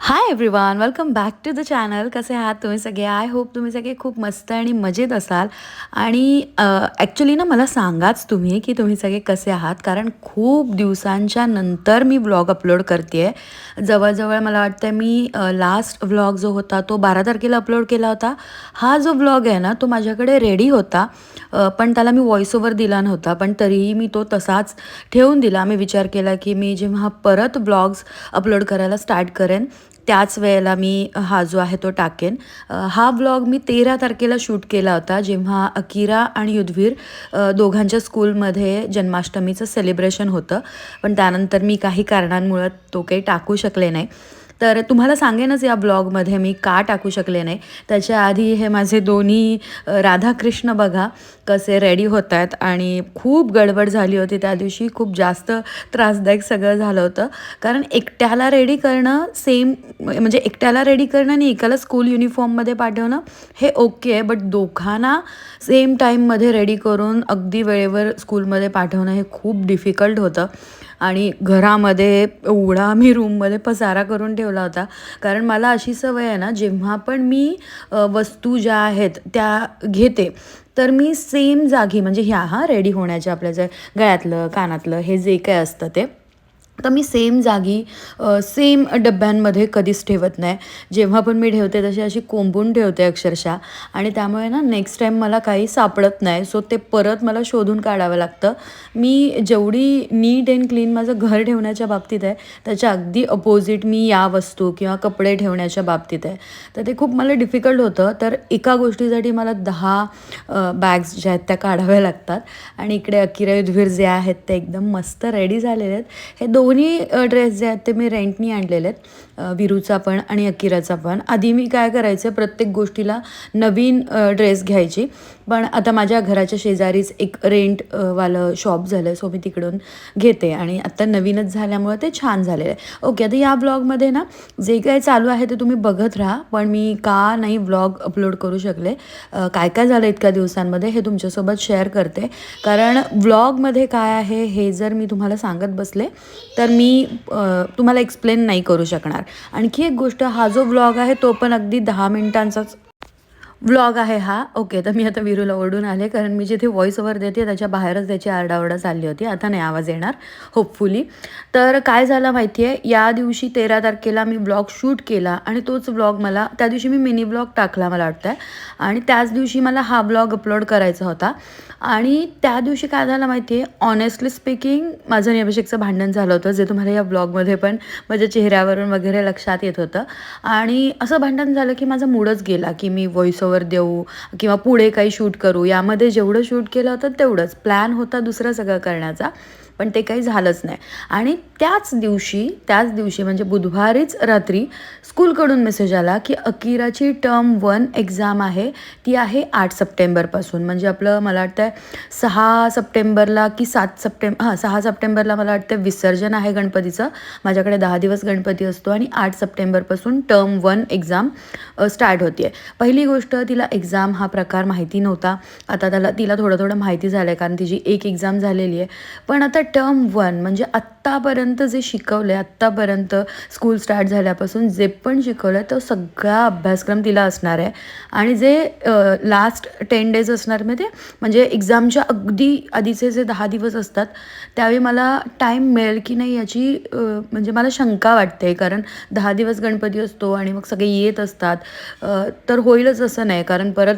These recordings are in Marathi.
Hi everyone welcome back to the channel कसे आहात तुम्ही सगळे? आय होप तुम्ही सगळे खूप मस्त आणि मजेत असाल. आणि ॲक्च्युली ना मला सांगाच तुम्ही की तुम्ही सगळे कसे आहात? कारण खूप दिवसांच्या नंतर मी व्लॉग अपलोड करते आहे जवळजवळ मला वाटतं मी लास्ट व्लॉग जो होता तो बारा तारखेला अपलोड केला होता. हा जो व्लॉग आहे ना तो माझ्याकडे रेडी होता. पण त्याला मी व्हॉइस ओव्हर दिला नव्हता पण तरीही मी तो तसाच ठेवून दिला. मी विचार केला की मी जेव्हा परत ब्लॉग्स अपलोड करायला स्टार्ट करेन त्याच वेळेला मी हा जो आहे तो टाकेन. हा ब्लॉग मी तेरा तारखेला शूट केला होता जेव्हा अकिरा आणि युद्धवीर दोघांच्या स्कूलमध्ये जन्माष्टमीचं सेलिब्रेशन होतं. पण त्यानंतर मी काही कारणांमुळं तो काही टाकू शकले नाही. तर तुम्हाला सांगेनच या ब्लॉगमध्ये मी का टाकू शकले नाही. त्याच्या आधी हे माझे दोन्ही राधाकृष्ण बघा कसे रेडी होत आहेत आणि खूप गडबड झाली होती. त्या दिवशी खूप जास्त त्रासदायक सगळं झालं होतं. कारण एकट्याला रेडी करणं सेम म्हणजे एकट्याला रेडी करणं आणि एकाला स्कूल युनिफॉर्ममध्ये पाठवणं हे ओके आहे. बट दोघांना सेम टाईममध्ये रेडी करून अगदी वेळेवर स्कूलमध्ये पाठवणं हे खूप डिफिकल्ट होतं. आणि घरामध्ये एवढा मी रूममध्ये पसारा करून ठेवला होता. कारण मला अशी सवय आहे ना जेव्हा पण मी वस्तू ज्या आहेत त्या घेते तर मी सेम जागी म्हणजे ह्या हा रेडी होण्याच्या आपल्या जे गळ्यातलं कानातलं हे जे काय असतं ते तर मी सेम जागी सेम डब्यांमध्ये कधीच ठेवत नाही. जेव्हा पण मी ठेवते तशी अशी कोंबून ठेवते अक्षरशः. आणि त्यामुळे ना नेक्स्ट टाईम मला काही सापडत नाही. सो ते परत मला शोधून काढावं लागतं. मी जेवढी नीट अँड क्लीन माझं घर ठेवण्याच्या बाबतीत आहे त्याच्या अगदी अपोजिट मी या वस्तू किंवा कपडे ठेवण्याच्या बाबतीत आहे. तर ते खूप मला डिफिकल्ट होतं. तर एका गोष्टीसाठी मला दहा बॅग्स ज्या आहेत त्या काढाव्या लागतात. आणि इकडे अकिरा युद्धवीर जे आहेत ते एकदम मस्त रेडी झालेले आहेत. हे दोन दोन्ही ड्रेस जे आहेत ते मी रेंटनी आणलेले आहेत. विरूचा पण आणि अकिराचा पण. आधी मी काय करायचं प्रत्येक गोष्टीला नवीन ड्रेस घ्यायची. पण आता माझ्या घराच्या शेजारीच एक रेंट वालं शॉप झालं आहे सो मी तिकडून घेते. आणि आत्ता नवीनच झाल्यामुळं ते छान झालेलं आहे. ओके आता या ब्लॉगमध्ये ना जे काय चालू आहे ते तुम्ही बघत राहा पण मी का नाही व्लॉग अपलोड करू शकले. काय काय झालं इतक्या दिवसांमध्ये हे तुमच्यासोबत शेअर करते. कारण व्लॉगमध्ये काय आहे हे जर मी तुम्हाला सांगत बसले तर मी तुम्हाला एक्सप्लेन नाही करू शकणार. आणखी एक गोष्ट हा जो व्लॉग आहे तो पण अगदी दहा मिनिटांचाच व्लॉग आहे हा. ओके तर मी आता विरूला ओरडून आले कारण मी जिथे व्हॉइस ओव्हर देते त्याच्या बाहेरच त्याची आरडाओरडा चालली होती. आता नाही आवाज येणार होपफुली तर काय झालं माहिती आहे या दिवशी तेरा तारखेला मी ब्लॉग शूट केला आणि तोच ब्लॉग मला त्या दिवशी मी मिनी ब्लॉग टाकला मला वाटतं आहे आणि त्याच दिवशी मला हा ब्लॉग अपलोड करायचा होता. आणि त्या दिवशी काय झालं माहिती आहे ऑनेस्टली स्पीकिंग माझं आणि अभिषेकचं भांडण झालं होतं जे तुम्हाला या ब्लॉगमध्ये पण माझ्या चेहऱ्यावरून वगैरे लक्षात येत होतं. आणि असं भांडण झालं की माझा मूडच गेला की मी व्हॉइस कवर देऊ किंवा पुढे काही शूट करू. यामध्ये जेवढं शूट केलं होतं तेवढंच. प्लॅन होता दुसरं सगळं करण्याचा पण ते काही झालंच नाही. आणि त्याच दिवशी त्याच दिवशी म्हणजे बुधवारीच रात्री स्कूलकडून मेसेज आला की अकिराची टर्म वन एक्झाम आहे. ती आहे आठ सप्टेंबरपासून. म्हणजे आपलं मला वाटतं आहे सहा सप्टेंबरला की सात सप्टेंबर हां सहा सप्टेंबरला मला वाटतं विसर्जन आहे गणपतीचं. माझ्याकडे दहा दिवस गणपती असतो आणि आठ सप्टेंबरपासून टर्म वन एक्झाम स्टार्ट होती आहे पहिली गोष्ट तिला एक्झाम हा प्रकार माहिती नव्हता. आता त्याला तिला थोडं थोडं माहिती झालं आहे कारण तिची एक एक्झाम झालेली आहे. पण आता टर्म वन म्हणजे आत्तापर्यंत जे शिकवलं आहे आत्तापर्यंत स्कूल स्टार्ट झाल्यापासून जे पण शिकवलं आहे तो सगळा अभ्यासक्रम तिला असणार आहे. आणि जे लास्ट टेन डेज असणार म्हणजे ते म्हणजे एक्झामच्या अगदी आधीचे जे दहा दिवस असतात त्यावेळी मला टाईम मिळेल की नाही याची म्हणजे मला शंका वाटते. कारण दहा दिवस गणपती असतो आणि मग सगळे येत असतात. तर होईलच असं नाही. कारण परत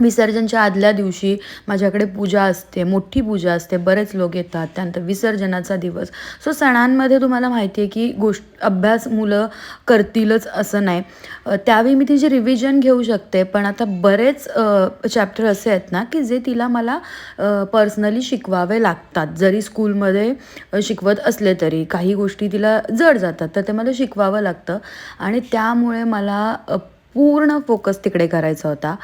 विसर्जनच्या आदल्या दिवशी माझ्याकडे पूजा असते मोठी पूजा असते बरेच लोक येतात त्यानंतर विसर्जनाचा दिवस. सो सणांमध्ये तुम्हाला माहिती आहे की गोष्ट अभ्यास मुलं करतीलच असं नाही. त्यावेळी मी तिची रिव्हिजन घेऊ शकते पण आता बरेच चॅप्टर असे आहेत ना की जे तिला मला पर्सनली शिकवावे लागतात. जरी स्कूलमध्ये शिकवत असले तरी काही गोष्टी तिला जड जातात तर ते मला शिकवावं लागतं. आणि त्यामुळे मला पूर्ण फोकस तिकडे करायचा होता.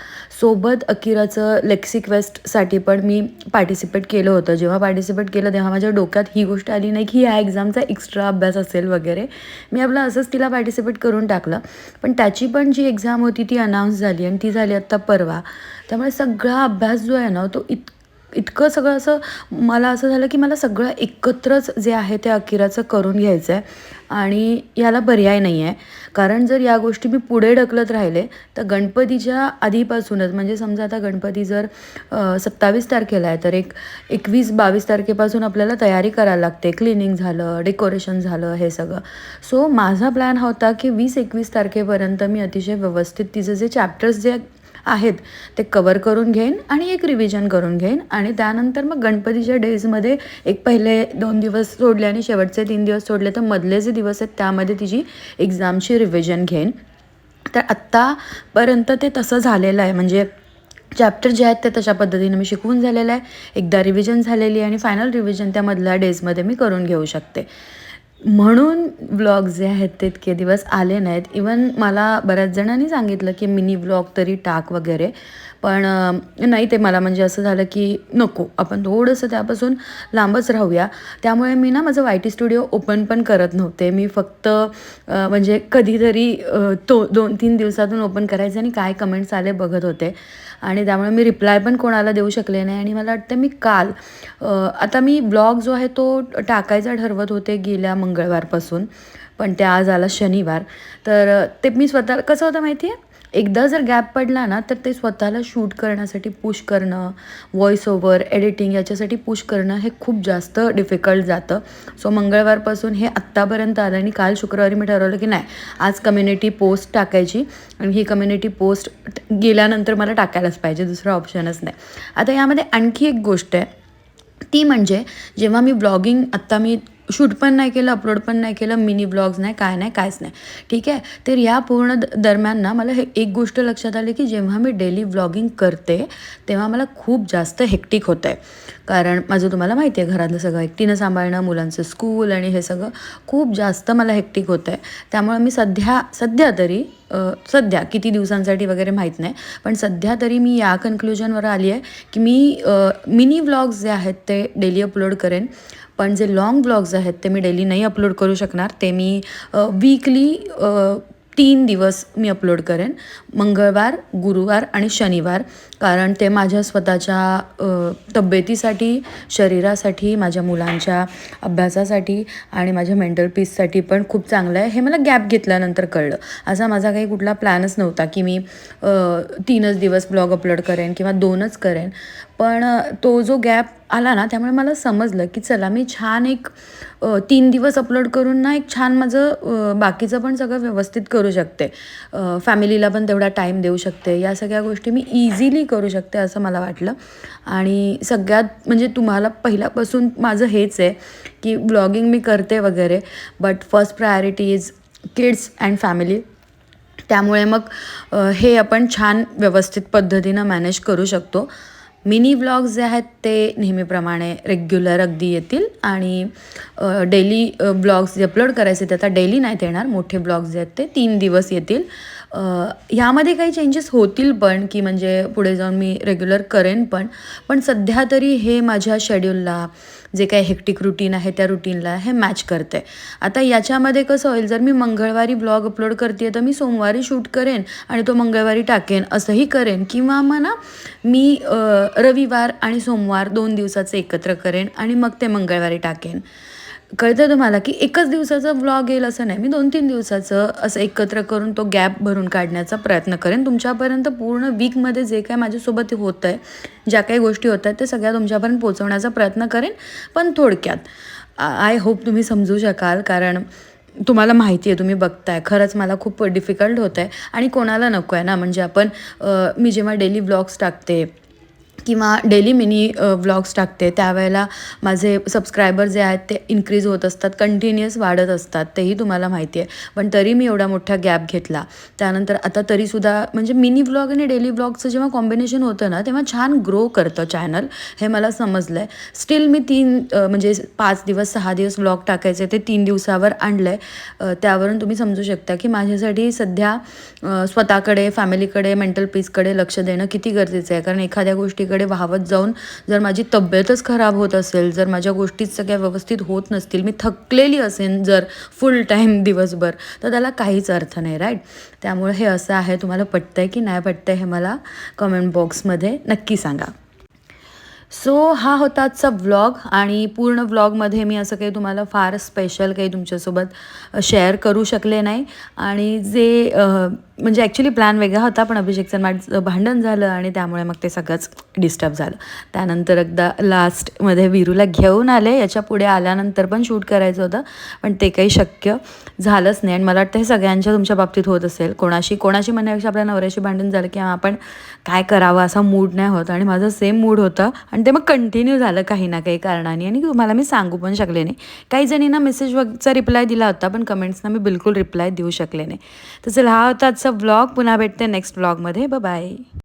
सोबत अकिराचं लेक्सिक्वेस्टसाठी पण मी पार्टिसिपेट केलं होतं. जेव्हा पार्टिसिपेट केलं तेव्हा माझ्या डोक्यात ही गोष्ट आली नाही की ह्या एक्झामचा एक्स्ट्रा अभ्यास असेल वगैरे. मी आपलं असंच तिला पार्टिसिपेट करून टाकलं. पण त्याची पण जी एक्झाम होती ती अनाऊन्स झाली आणि ती झाली आत्ता परवा. त्यामुळे सगळा अभ्यास जो आहे ना तो इत इतकं सगळं असं मला असं झालं की मला सगळं एकत्रच जे आहे ते अकिराचं करून घ्यायचं आहे आणि याला पर्याय नाही आहे कारण जर या गोष्टी मी पुढे ढकलत राहिले तर गणपतीच्या आधीपासूनच म्हणजे समजा आता गणपती जर सत्तावीस तारखेला आहे तर एक एकवीस बावीस तारखेपासून आपल्याला तयारी करायला लागते. क्लिनिंग झालं डेकोरेशन झालं हे सगळं. सो माझा प्लॅन होता की वीस एकवीस तारखेपर्यंत मी अतिशय व्यवस्थित तिचे जे चॅप्टर्स जे आहेत. ते कवर करून घेईन आणि एक रिव्हिजन करून घेईन. आणि त्यानंतर मग गणपतीच्या डेजमध्ये एक पहिले दोन दिवस सोडले आणि शेवटचे तीन दिवस सोडले तर मधले जे दिवस आहेत त्यामध्ये तिची एक्झामची रिव्हिजन घेईन. तर आत्तापर्यंत ते तसं झालेलं आहे. म्हणजे चॅप्टर जे आहेत ते तशा पद्धतीने मी शिकवून झालेलं आहे. एकदा रिव्हिजन झालेली आहे आणि फायनल रिव्हिजन त्या मधल्या डेजमध्ये मी करून घेऊ शकते. म्हणून व्लॉग जे आहेत ते इतके दिवस आले नाहीत. इवन मला बऱ्याच जणांनी सांगितलं की मिनी व्लॉग तरी टाक वगैरे. पण नाही ते मला म्हणजे असं झालं की नको. आपण थोडंसं त्यापासून लांबच राहूया. त्यामुळे मी ना माझं वाय टी स्टुडिओ ओपन पण करत नव्हते. मी फक्त म्हणजे कधीतरी तो दोन तीन दिवसातून ओपन करायचं आणि काय कमेंट्स आले बघत होते. आणि त्यामुळे मी रिप्लाय पण कोणाला देऊ शकले नाही. आणि मला वाटतं मी काल आता मी ब्लॉग जो आहे तो टाकायचा ठरवत होते गेल्या मंगळवारपासून. पण ते आज आला शनिवार. तर ते मी स्वतः कसं होतं माहिती आहे एकदा जर गॅप पडला ना तर ते स्वतःला शूट करण्यासाठी पुश करणं व्हॉइस ओव्हर एडिटिंग याच्यासाठी पुश करणं हे खूप जास्त डिफिकल्ट जातं. सो मंगळवारपासून हे आत्तापर्यंत आलं आणि काल शुक्रवारी मी ठरवलं की नाही आज कम्युनिटी पोस्ट टाकायची आणि ही कम्युनिटी पोस्ट गेल्यानंतर मला टाकायलाच पाहिजे दुसरा ऑप्शनच नाही. आता यामध्ये आणखी एक गोष्ट आहे. ती म्हणजे जेव्हा मी ब्लॉगिंग आत्ता मी शूट पण नाही केलं अपलोड पण नाही केलं मिनी ब्लॉग्स नाही काय नाही कायच नाही. ठीक आहे? तर या पूर्ण द दरम्यान ना मला हे एक गोष्ट लक्षात आली की जेव्हा मी डेली ब्लॉगिंग करते तेव्हा मला खूप जास्त हेक्टिक होतं आहे कारण माझं तुम्हाला माहिती आहे घरातलं सगळं एकटीनं सांभाळणं मुलांचं स्कूल आणि हे सगळं खूप जास्त मला हेक्टिक होतं आहे त्यामुळे मी सध्या सध्या तरी सध्या किती दिवसांसाठी वगैरे माहीत नाही पण सध्या तरी मी या कन्क्लुजनवर आली आहे की मी मिनी व्लॉग्स जे आहेत ते डेली अपलोड करेन. पण जे लाँग ब्लॉग्स आहेत ते मी डेली नाही अपलोड करू शकणार. ते मी वीकली तीन दिवस मी अपलोड करेन. मंगळवार गुरुवार आणि शनिवार. कारण ते माझ्या स्वतःच्या तब्येतीसाठी शरीरासाठी माझ्या मुलांच्या अभ्यासासाठी आणि माझ्या मेंटल पीससाठी पण खूप चांगलं आहे. हे मला गॅप घेतल्यानंतर कळलं. असा माझा काही कुठला प्लॅनच नव्हता की मी तीनच दिवस ब्लॉग अपलोड करेन किंवा दोनच करेन. पण तो जो गॅप आला ना त्यामुळे मला समजलं की चला मी छान एक तीन दिवस अपलोड करून ना एक छान माझं बाकीचं पण सगळं व्यवस्थित करू शकते. फॅमिलीला पण तेवढा टाईम देऊ शकते. या सगळ्या गोष्टी मी इझिली करू शकते असं मला वाटलं. आणि सगळ्यात म्हणजे तुम्हाला पहिल्यापासून माझं हेच आहे की ब्लॉगिंग मी करते वगैरे but first priority is kids and family त्यामुळे मग हे आपण छान व्यवस्थित पद्धतीनं मॅनेज करू शकतो. मिनी ब्लॉग्स जे आहेत ते नेहमीप्रमाणे रेग्युलर अगदी येतील आणि डेली ब्लॉग्स जे अपलोड करायचे ते आता डेली नाहीत येणार. मोठे ब्लॉग्स जे आहेत ते तीन दिवस येतील. ह्यामध्ये काही चेंजेस होतील पण की म्हणजे पुढे जाऊन मी रेग्युलर करेन पण. पण सध्या तरी हे माझ्या शेड्यूलला जे काही हेक्टिक रुटीन आहे त्या रुटीनला हे मॅच करते आता याच्यामध्ये कसं होईल जर मी मंगळवारी ब्लॉग अपलोड करते तर मी सोमवारी शूट करेन आणि तो मंगळवारी टाकेन असंही करेन. किंवा मग ना मी रविवार आणि सोमवार दोन दिवसाचं एकत्र करेन आणि मग ते मंगळवारी टाकेन. कळतं तुम्हाला की एकच दिवसाचा व्लॉग येईल असं नाही. मी दोन तीन दिवसाचं असं एकत्र करून तो गॅप भरून काढण्याचा प्रयत्न करेन. तुमच्यापर्यंत पूर्ण वीकमध्ये जे काय माझ्यासोबत होतं आहे ज्या काही गोष्टी होत आहेत ते सगळ्या तुमच्यापर्यंत पोचवण्याचा प्रयत्न करेन. पण थोडक्यात आय होप तुम्ही समजू शकाल कारण तुम्हाला माहिती आहे तुम्ही बघताय. खरंच मला खूप डिफिकल्ट होतं आहे आणि कोणाला नको आहे ना? म्हणजे आपण मी जेव्हा डेली ब्लॉग्स टाकते किंवा डेली मिनी व्लॉग्स टाकते. त्यावेळेला माझे सबस्क्रायबर जे आहेत ते इन्क्रीज होत असतात कंटिन्युअस वाढत असतात तेही तुम्हाला माहिती आहे. पण तरी मी एवढा मोठा गॅप घेतला. त्यानंतर आता तरीसुद्धा म्हणजे मिनी व्लॉग आणि डेली व्लॉगचं जेव्हा कॉम्बिनेशन होतं ना तेव्हा छान ग्रो करतं चॅनल हे मला समजलं आहे स्टील मी तीन म्हणजे पाच दिवस सहा दिवस व्लॉग टाकायचे ते तीन दिवसावर आणलं आहे त्यावरून तुम्ही समजू शकता की माझ्यासाठी सध्या स्वतःकडे फॅमिलीकडे मेंटल पीसकडे लक्ष देणं किती गरजेचं आहे. कारण एखाद्या गोष्टी कडे वाहवत जाऊन जर माझी तब्येतच खराब होत असेल जर माझ्या गोष्टीत सगळ्या व्यवस्थित होत नसतील मी थकलेली असेन जर फुल टाईम दिवसभर तर त्याला काहीच अर्थ नाही राईट त्यामुळे हे असं आहे तुम्हाला पटतं आहे की नाही पटतं आहे हे मला कमेंट बॉक्समध्ये नक्की सांगा. सो हा होता आजचा व्लॉग आणि पूर्ण व्लॉगमध्ये मी असं काही तुम्हाला फार स्पेशल काही तुमच्यासोबत शेअर करू शकले नाही. आणि जे म्हणजे ॲक्च्युली प्लॅन वेगळा होता पण अभिषेकचं माझं भांडण झालं आणि त्यामुळे मग ते सगळंच डिस्टर्ब झालं. त्यानंतर एकदा लास्टमध्ये विरूला घेऊन आले. याच्यापुढे आल्यानंतर पण शूट करायचं होतं पण ते काही शक्य झालंच नाही. आणि मला वाटतं हे सगळ्यांच्या तुमच्या बाबतीत होत असेल. कोणाशी कोणाशी म्हणण्यापेक्षा आपल्या नवऱ्याशी भांडण झालं की आपण काय करावं असा मूड नाही होत. आणि माझं सेम मूड होतं. आणि ते मग कंटिन्यू झालं काही ना काही कारणाने. आणि तुम्हाला मी सांगू पण शकले नाही. काही जणींना मेसेज वगचा रिप्लाय दिला होता पण कमेंट्सना मी बिलकुल रिप्लाय देऊ शकले नाही. तर चला हा होता आजचा व्लॉग पुन्हा भेटते नेक्स्ट व्लॉगमध्ये बाय